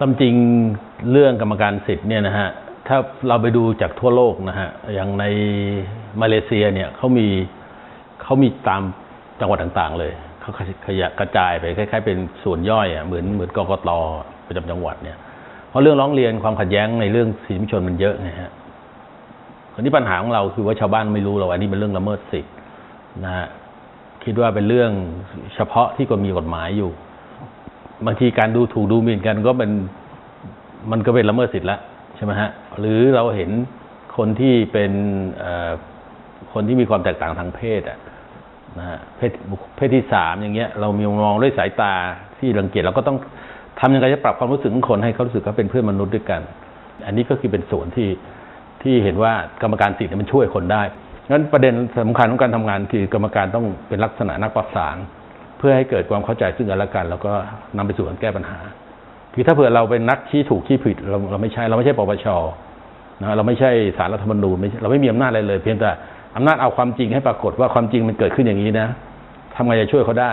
ตามจริงเรื่องกรรมการสิทธิ์เนี่ยนะฮะถ้าเราไปดูจากทั่วโลกนะฮะอย่างในมาเลเซียเนี่ยเขามีเขามีตามจังหวัดต่างๆ เลยเขาขยะกระจายไปคล้ายๆ เป็นส่วนย่อยอะเหมือนเหมือนกกตประจำจังหวัดเนี่ยเพราะเรื่องร้องเรียนความขัดแย้งในเรื่องสิทธิมนชนมันเยอะไงฮะคราวนี้ปัญหาของเราคือว่าชาวบ้านไม่รู้หราอันนี้เป็นเรื่องละเมิดสิทธินะฮะคิดว่าเป็นเรื่องเฉพาะที่ก็มีกฎหมายอยู่ บางทีการดูถูกดูหมิ่นกันก็เป็นมันก็เป็นละเมิดสิทธิ์แล้วใช่ไหมฮะหรือเราเห็นคนที่เป็นคนที่มีความแตกต่างทางเพศอะนะฮะเพศเพศที่สามอย่างเงี้ย เรามีมองด้วยสายตาที่รังเกียจเราก็ต้องทำยังไงจะปรับความรู้สึกของคนให้เขารู้สึกเขาเป็นเพื่อนมนุษย์ด้วยกัน อันนี้ก็คือเป็นส่วนที่ที่เห็นว่ากรรมการสิทธิ์มันช่วยคนได้งั้นประเด็นสำคัญของการทำงานคือกรรมการต้องเป็นลักษณะนักประสาน เพื่อให้เกิดความเข้าใจซึ่งกันและกัน แล้วก็นำไปสู่การแก้ปัญหา คือถ้าเผื่อเราเป็นนักชี้ถูกชี้ผิดเราเราไม่ใช่เราไม่ใช่ปปชนะเราไม่ใช่สารรัฐธรรมนูญไม่ใช่เราไม่มีอำนาจอะไรเลย เพียงแต่อำนาจเอาความจริงให้ปรากฏว่าความจริงมันเกิดขึ้นอย่างนี้นะทำไงจะช่วยเขาได้